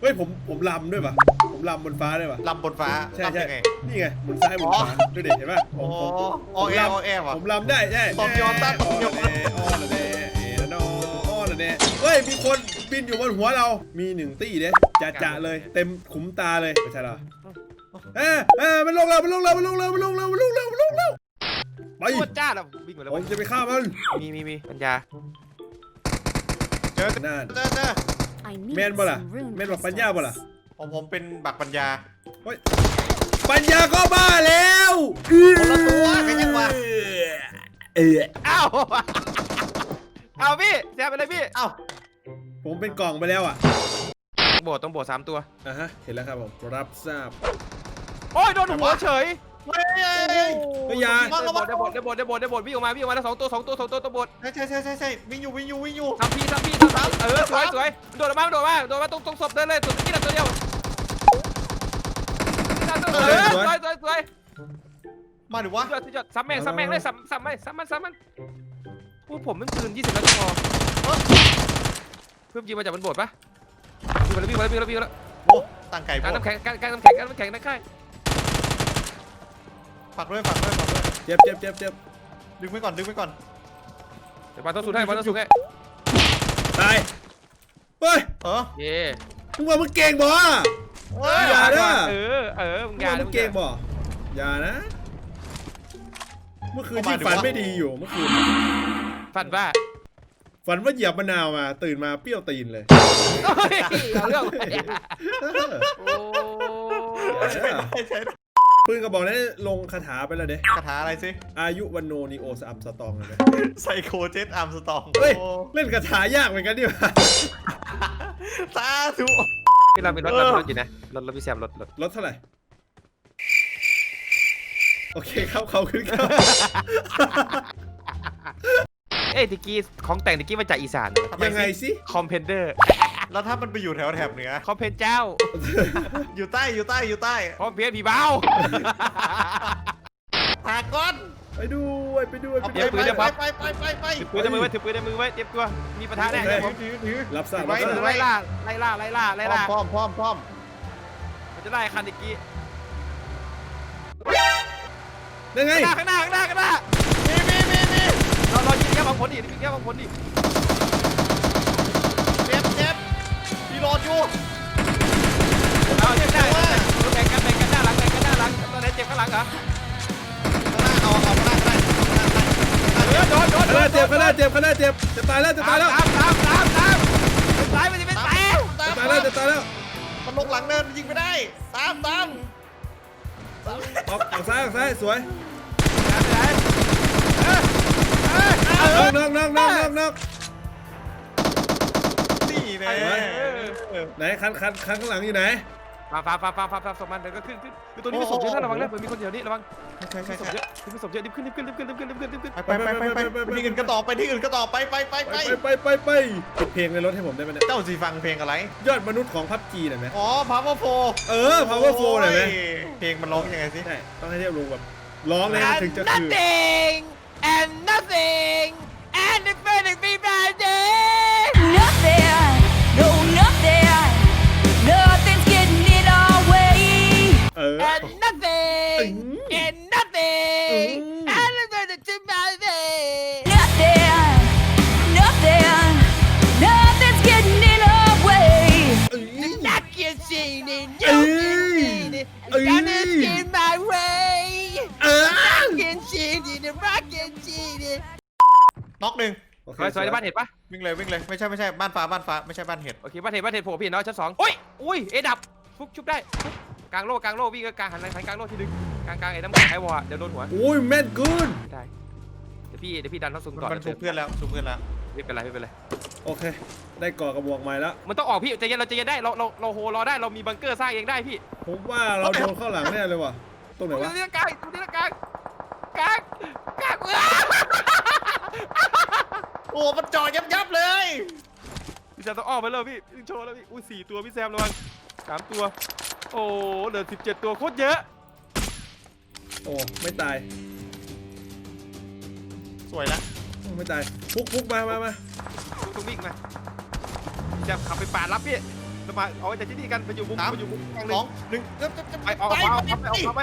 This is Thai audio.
เฮ้ยผมผมลำด้วยป่ะผมลำบนฟ้าด้วยป่ะลำบนฟ้าใช่ลำใช่ยังไง นี่ไงบนซ้ายบนขวาดูดิเห็นป่ะผโอ้มผมผมโอแอลำโอแอว่ะผมลำได้ใช่ตบยอมตั้ง อ้อนละเดอ้อนละเดเอละโนอ้อนละเดเฮ้ยมีคนบินอยู่บนหัวเรา มีหนึ่งตี้เด้จะจะเลย เต็มขุมตาเลยไม่ใช่เหรอเออเออมันลงแล้วมันลงแล้วมันลงแล้วมันลงแล้วมันลงแล้วมันลงแล้วไปโคตรจ้าแล้ววิ่งมาแล้วผเว้มยจะไปฆ่ามัน มีมีมีปัญญาเจอนั่น เจอเจอ I แม need นบ่ล่ะ some rune แมนบอกปัญญา crystals. บ่ล่ะผมผมเป็นบักปัญญาเฮ้ยปัญญาก็บ้าแล้วคนละตัวกันยังวะเอออ้าวเอาพี่แซมไปเลยพี่ เอ้าผมเป็นกล่องไปแล้วอะโบดต้องโบดสามตัวอะฮะเห็นแล้วครับผมรับทราบโอ้ยโดนหัวเฉย เฮ้ยเฮ้ยเฮ้ยก็อยาได้บดได้บดได้บดได้บดได้บดวิ่งออกมาวิ่งออกมาแล้วสองตัวสองตัวสองตัวตัวบดใช่ใช่ใช่ใช่วิ่งอยู่วิ่งอยู่วิ่งอยู่ทำพี่ทำพี่ทำพี่เออสวยสวยโดดออกมาโดดมาโดดมาตรงตรงศพเดินเลยตัวนี้ตัวเดียวเออสวยสวยสวยมาดิวะยอดยอดซ้ำแม่งซ้ำแม่งเลยซ้ำซ้ำไม่ซ้ำมันซ้ำมันพูดผมมันปืนยี่สิบนัดพอเพิ่มยิงมาจากบนบสถ์ปะวิ่งมาแล้ววิ่งมาแล้ววิ่งมาแล้ววิ่งมาแล้วโอ้ตั้งไก่การโพดน้ำแข็งการการน้ำแข็งการน้ำแข็งนะค่าย ฝักด้วยฝักด้วยฝักด้วยเจ็บเจ็บเจ็บเจ็บดึงไว้ก่อนดึงไว้ก่อนเดี๋ยวบอลต้องสูดให้บอลต้องสูดให้ตายเฮ้ยเออเย่มึงว่ามึงเก่งบ่เฮ้ยอย่าเด้อ เออเออมึมึงงอย่าว่ามึงเก่งบ่อย่านะ เมื่อคืนที่ฝันไม่ดีอยู่เมื่อคืนฝันว่าฝันว่าเหยียบมะนาวมาตื่นมาเปรี้ยวตีนเลยเฮ้ยเอาเรื่องเออโอ้ใช่ได้ใช่ได้ ปืนกระบอกนั้นลงคาถาไปแล้วเด้คาถาอะไรสิ อายุวันโนนีโอสอัมสตองเลยไซโคเจ็ตอาร์มสตองเฮ้ยโอ้เล่นคาถายากเหมือนกันดิวะสาธุพี่เราเป็นรถรถรถอยู่นะ รถรถพี่แซมรถรถลดเท่าไหร่ โอเคครับเขาขึ้นครับเอ้ยตะกี้ของแต่งตะกี้มาจากอีสานทำมยังไงสิ คอมเพนเดอร์ แล้วถ้ามันไปอยู่แถวแถบเหนือ คอมเพนเจ้าอยู่ใต้อยู่ใต้อยู่ใต้คอมเพนผีเบาหาก้อนไปด้วยไปด้วยเอาไปไปด้วยไปไปไปไปไปไปถือปืนในมือไว้ถือปืนในมือไว้เตรียมตัวมีปะทะแน่โอเคเดี๋ยวผมถือถือ รับทราบไว้รับทราบไล่ล่าไล่ล่าไล่ล่าไล่ล่าพร้อมพร้อมพร้อมมันจะไล่คันตะกี้ยังไงข้างหน้าข้างหน้าข้างหน้าข้างหน้ามีมีมีมีเราเรายิงแค่บางผลดิยิงแค่บางผลดิ อยู่เอาเจ็บได้แบ่งกันแบ่งกันหน้าหลังแบ่งกันหน้าหลังตอนไหนเจ็บข้างหลังเหรอข้างหน้าเอาเอาข้างหน้าได้ข้างหน้าได้เออโดนโดนขนาดเจ็บขนาดเจ็บขนาดเจ็บจะตายแล้วจะตายแล้ว ตามตามตามตามตายมันจะเป็นแตกตามจะตายแล้วจะตายแล้วมันลงหลังเนินมันยิงไม่ได้ตามตามออกออกซ้ายออกซ้ายสวยไปไหนเออเออเออน็อกน็อกน็อกน็อกน็อก นี่แน่ไหนคันคันคันข้างหลังอยู่ไหนมาฟ้าฟ้าฟ้าฟ้าฟ้าสมันเดี๋ยวก็ขึ้นขึ้นคือตัวนี้มีศพเยอะนะระวังนะเหมือนมีคนเดียวนี่ระวังใช่ใช่มีศพใช่เยอะมีศพเยอะรีบขึ้นรีบขึ้นรีบขึ้นรีบขึ้นรีบขึ้นรีบขึ้นไปไปไปไปไปไปที่อื่นก็ต่อไปที่อื่นก็ต่อไปไปไปไปไปไปไปไปปิดเพลงในรถให้ผมได้ไหมเนี่ยเจ้าสีฟังเพลงอะไร ยอดมนุษย์ของพับจีหน่อยไหมอ๋อ Power 4เออ power flow หน่อยไหมเพลงมันร้องยังไงสิใช่ต้องให้เทียบลุงแบบร้องเลยนะถึงจะคือ nothing and nothing scene in the rockin' scene น็อกหนึ่งโอเคสวยสวยในบ้านเห็นปะวิ่งเลยวิ่งเลยไม่ใช่ไม่ใช่บ้านฟ้าบ้านฟ้าไม่ใช่บ้านเห็ดโอเคบ้านเห็นบ้านเห็นโผล่พี่เห็นเนาะชั้นสองโอ้ยอุ้ยเอดับฟุกชุบได้กลางโลกลางโลกวิ่งก็กลางหันหลังหันกลางโลกทีนึงกลางกลางไอ้น้ำไอ้วอเดี๋ยวโดนหัวโอ้ยแม่นเกินไม่ได้เดี๋ยวพี่เดี๋ยวพี่ดันเข้าซุ่มต่อมันชุบเพื่อนแล้วชุบเพื่อนแล้วไม่เป็นไรไม่เป็นไรโอเค ได้ก่อกระบอกใหม่แล้วมันต้องออกพี่ใจเย็นเราใจเย็นได้เราเราเราโฮรอได้เรามีบังเกอร์สร้างเองได้พี่ผมว่าเราโดนเข้าหลังแน่เลยว่ะตรงไหนตรงวะนี้กลางตรงนี้กลาง กากกากอ้วโอ้มันจอยับยับๆเลย พี่แซมต้องออกไปแล้วพี่พี่โชว์แล้วพี่อุ้ยสี่ตัวพี่แซมระวังสามตัว โอ้เหลือสิบเจ็ดตัวโคตรเยอะ โอ้ไม่ตายสวยนะไม่ตายพุกพุกมามามาต้องวิ่งมาพี่แซขับไปป่ารับพี่สมาเอาไว้แต่ที่นี่กันไปอยู่มุมมไปอยู่มุมกลาเลสยองหนึ่งเริ่มไปออกไปออกไปออกไป